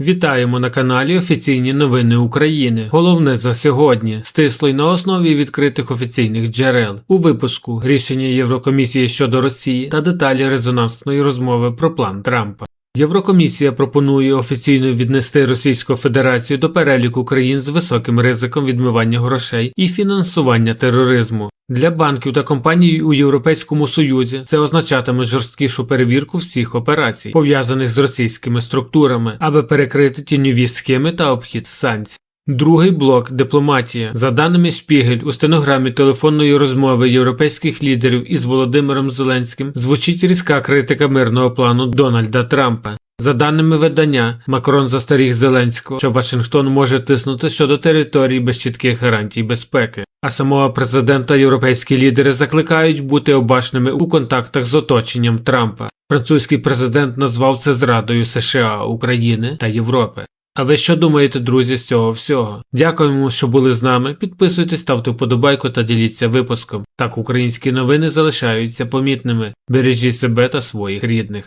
Вітаємо на каналі Офіційні новини України. Головне за сьогодні стисло й на основі відкритих офіційних джерел. У випуску рішення Єврокомісії щодо Росії та деталі резонансної розмови про план Трампа. Єврокомісія пропонує офіційно віднести Російську Федерацію до переліку країн з високим ризиком відмивання грошей і фінансування тероризму. Для банків та компаній у Європейському Союзі це означатиме жорсткішу перевірку всіх операцій, пов'язаних з російськими структурами, аби перекрити тіньові схеми та обхід санкцій. Другий блок дипломатія. За даними Шпігель, у стенограмі телефонної розмови європейських лідерів із Володимиром Зеленським звучить різка критика мирного плану Дональда Трампа. За даними видання, Макрон застеріг Зеленського, що Вашингтон може тиснути щодо територій без чітких гарантій безпеки. А самого президента європейські лідери закликають бути обачними у контактах з оточенням Трампа. Французький президент назвав це зрадою США, України та Європи. А ви що думаєте, друзі, з цього всього? Дякуємо, що були з нами. Підписуйтесь, ставте вподобайку та діліться випуском. Так українські новини залишаються помітними. Бережіть себе та своїх рідних.